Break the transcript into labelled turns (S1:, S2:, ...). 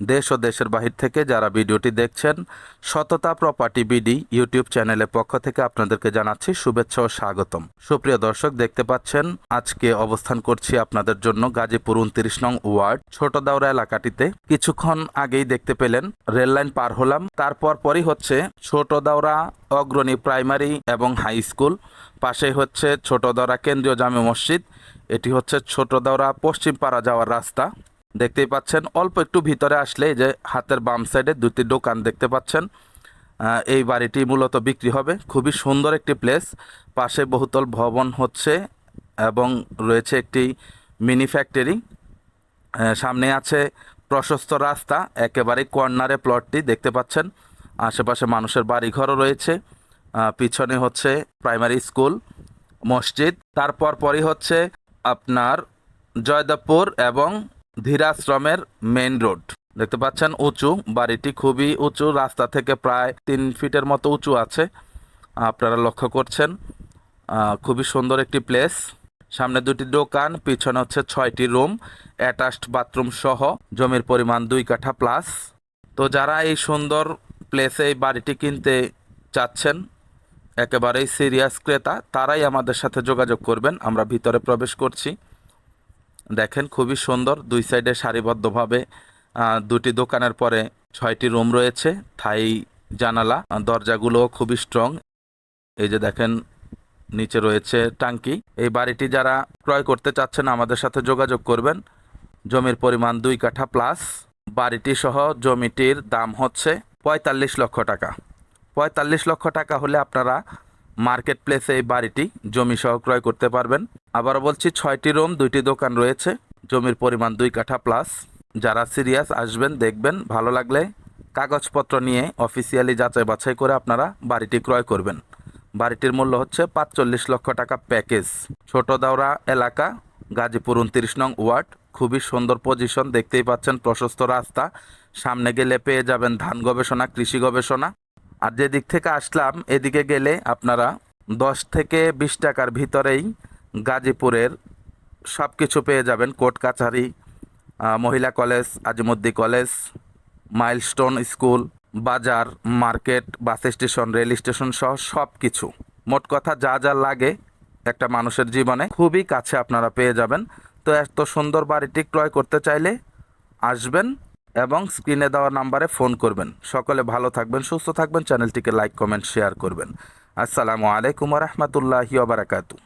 S1: দেশ ও দেশের বাহির থেকে যারা ভিডিওটি দেখছেন, সততা প্রপার্টি বিডি ইউটিউব চ্যানেলের পক্ষ থেকে আপনাদেরকে জানাচ্ছি শুভেচ্ছা ও স্বাগতম। সুপ্রিয় দর্শক, দেখতে পাচ্ছেন, আজকে অবস্থান করছি আপনাদের জন্য গাজীপুর উনত্রিশ নং ওয়ার্ড, ছোট দাওরা এলাকাটিতে। কিছুক্ষণ আগেই দেখতে পেলেন, রেল লাইন পার হলাম। তারপর পরই হচ্ছে ছোট দাওরা অগ্রণী প্রাইমারি এবং হাই স্কুল। পাশেই হচ্ছে ছোট দাওরা কেন্দ্রীয় জামে মসজিদ। এটি হচ্ছে ছোট দাওরা পশ্চিম পাড়া যাওয়ার রাস্তা। দেখতেই পাচ্ছেন, অল্প একটু ভিতরে আসলে যে হাতের বাম সাইডে দুটি দোকান দেখতে পাচ্ছেন। এই বাড়িটি মূলত বিক্রি হবে। খুবই সুন্দর একটি প্লেস পাশে বহুতল ভবন হচ্ছে এবং রয়েছে একটি মিনি ফ্যাক্টরি সামনে আছে প্রশস্ত রাস্তা, একেবারে কর্নারে প্লটটি দেখতে পাচ্ছেন। আশেপাশে মানুষের বাড়িঘরও রয়েছে। পিছনে হচ্ছে প্রাইমারি স্কুল মসজিদ। তারপর পরই হচ্ছে আপনার জয়দেবপুর এবং ধীরাশ্রমের মেন রোড দেখতে পাচ্ছেন, উঁচু। বাড়িটি খুবই উঁচু। রাস্তা থেকে প্রায় তিন ফিটের মতো উঁচু আছে। আপনারা লক্ষ্য করছেন খুবই সুন্দর একটি প্লেস সামনে দুটি দোকান, পিছনে হচ্ছে ছয়টি রুম অ্যাটাচড বাথরুম সহ। জমির পরিমাণ দুই কাঠা প্লাস তো যারা এই সুন্দর প্লেসে এই বাড়িটি কিনতে চাচ্ছেন, একেবারেই সিরিয়াস ক্রেতা, তারাই আমাদের সাথে যোগাযোগ করবেন। আমরা ভিতরে প্রবেশ করছি। দেখেন খুবই সুন্দর। দুই সাইডে সারিবদ্ধভাবে দুটি দোকানের পরে ছয়টি রুম রয়েছে থাই জানালা আহ, দরজাগুলোও খুবই স্ট্রং। এই যে দেখেন নিচে রয়েছে টাঙ্কি। এই বাড়িটি যারা ক্রয় করতে চাচ্ছেন আমাদের সাথে যোগাযোগ করবেন। জমির পরিমাণ দুই কাঠা প্লাস বাড়িটি সহ জমিটির দাম হচ্ছে পঁয়তাল্লিশ লক্ষ টাকা। পঁয়তাল্লিশ লক্ষ টাকা হলে আপনারা মার্কেট প্লেসে এই বাড়িটি জমি সহ ক্রয় করতে পারবেন। আবারও বলছি, ছয়টি রুম, দুইটি দোকান রয়েছে। জমির পরিমাণ দুই কাঠা প্লাস যারা সিরিয়াস আসবেন, দেখবেন, ভালো লাগলে কাগজপত্র নিয়ে অফিসিয়ালি যাচাই বাছাই করে আপনারা বাড়িটি ক্রয় করবেন। বাড়িটির মূল্য হচ্ছে পাঁচচল্লিশ লক্ষ টাকা প্যাকেজ। ছোট দাওরা এলাকা, গাজীপুর উনত্রিশ নং ওয়ার্ড। খুবই সুন্দর পজিশন, দেখতেই পাচ্ছেন, প্রশস্ত রাস্তা। সামনে গেলে পেয়ে যাবেন ধান গবেষণা, কৃষি গবেষণা। আর যে দিক থেকে আসলাম, এদিকে গেলে আপনারা দশ থেকে বিশ টাকার ভিতরেই গাজীপুরের সব কিছু পেয়ে যাবেন। কোর্ট কাছারি মহিলা college, Azimuddi college, Milestone school, বাজার, market, bus station, rail station সহ সব কিছু মোট কথা যা যা লাগে একটা মানুষের জীবনে খুবই কাছে আপনারা পেয়ে যাবেন। তো এত সুন্দর বাড়িটি ক্রয় করতে চাইলে আসবেন। এবং স্ক্রিনে দেওয়া নাম্বারে ফোন করবেন। সকলে ভালো থাকবেন, সুস্থ থাকবেন চ্যানেলটিকে লাইক কমেন্ট শেয়ার করবেন। আসসালামু আলাইকুম রহমতুল্লাহি বারাকাতু